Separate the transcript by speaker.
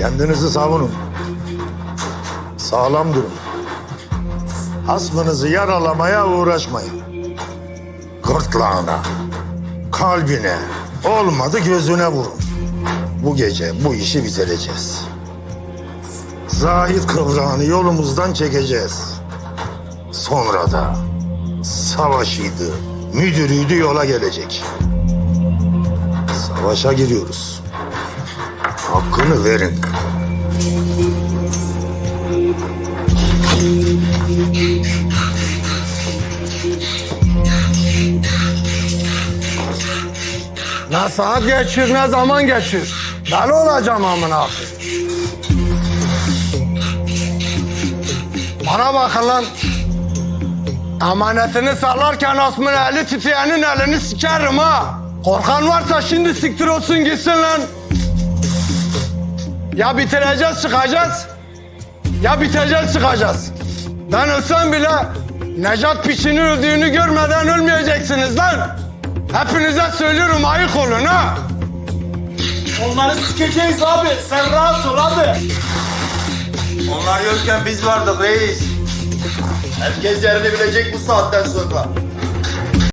Speaker 1: Kendinizi savunun. Sağlam durun. Hasmınızı yaralamaya uğraşmayın. Gırtlağına, kalbine, olmadı gözüne vurun. Bu gece bu işi bitireceğiz. Zahid kıvrağını yolumuzdan çekeceğiz. Sonra da savaşıydı, müdürüydü yola gelecek. Savaşa giriyoruz. Hakkını verin.
Speaker 2: Ne saat geçir ne zaman geçir. Deli olacağım amına koyayım. Bana bakın lan. Amanetini sallarken asmın eli titreyenin elini sikerim ha. Korkan varsa şimdi siktir olsun gitsin lan. Ya bitireceğiz çıkacağız. Ya biteceğiz çıkacağız. Ben ölsem bile Necat piçinin öldüğünü görmeden ölmeyeceksiniz lan. Hepinize söylüyorum ayık olun ha.
Speaker 3: Onları sikeceğiz abi. Sen rahat ol abi.
Speaker 4: Onlar yokken biz vardık reis. Herkes yerini bilecek bu saatten sonra.